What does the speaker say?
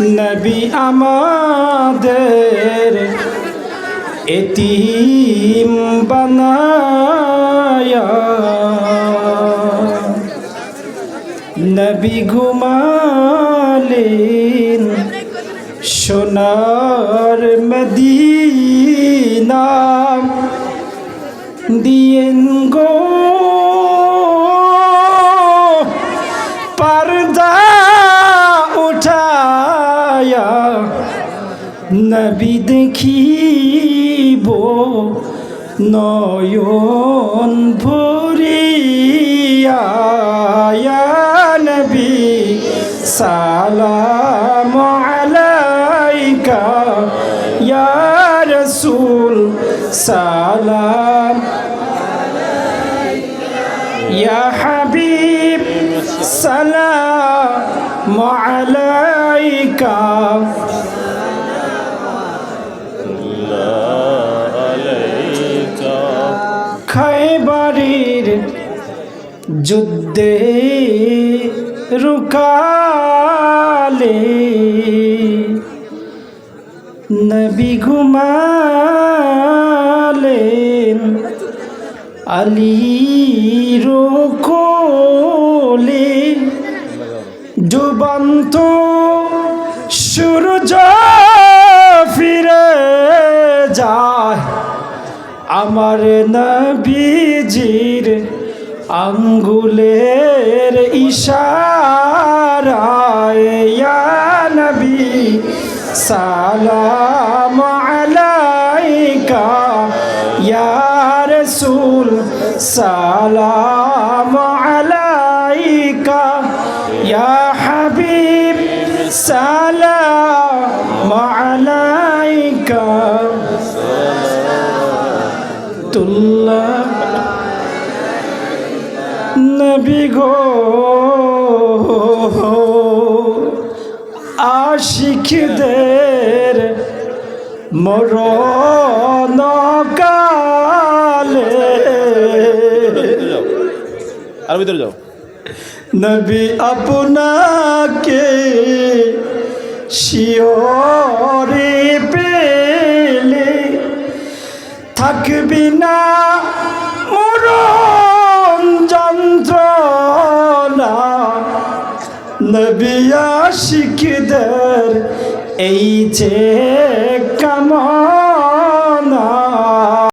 নবী আমাদের এতিম বানায়া। নবী ঘুমালেন সোনার মদিনা। দিয়েন নবী দেখিব নয়ন ভরিয়া নবী সালাম আলাইকা ইয়া রাসূল সালাম ইয়া হাবিব সালাম আলাইকা। যুদ্ধে রুকালে নবী ঘুমালেন আলীর কোলে ডুবন্ত সূর্য ফিরে যায় আমার নবীজির আঙ্গুলের ইশারায়, ইয়া নবী, সালাম আলাইকা, ইয়া রসুল, সালাম আলাইকা, ইয়া হাবিব, সালাম আলাইকা। তুল্লাহ নবী গো। আশিকদের মরণ কালে আর ভিতরে যাও। নবী আপনাকে শিওরে পেলে থাকবি না। নবী আশিকদের এই যে কামনা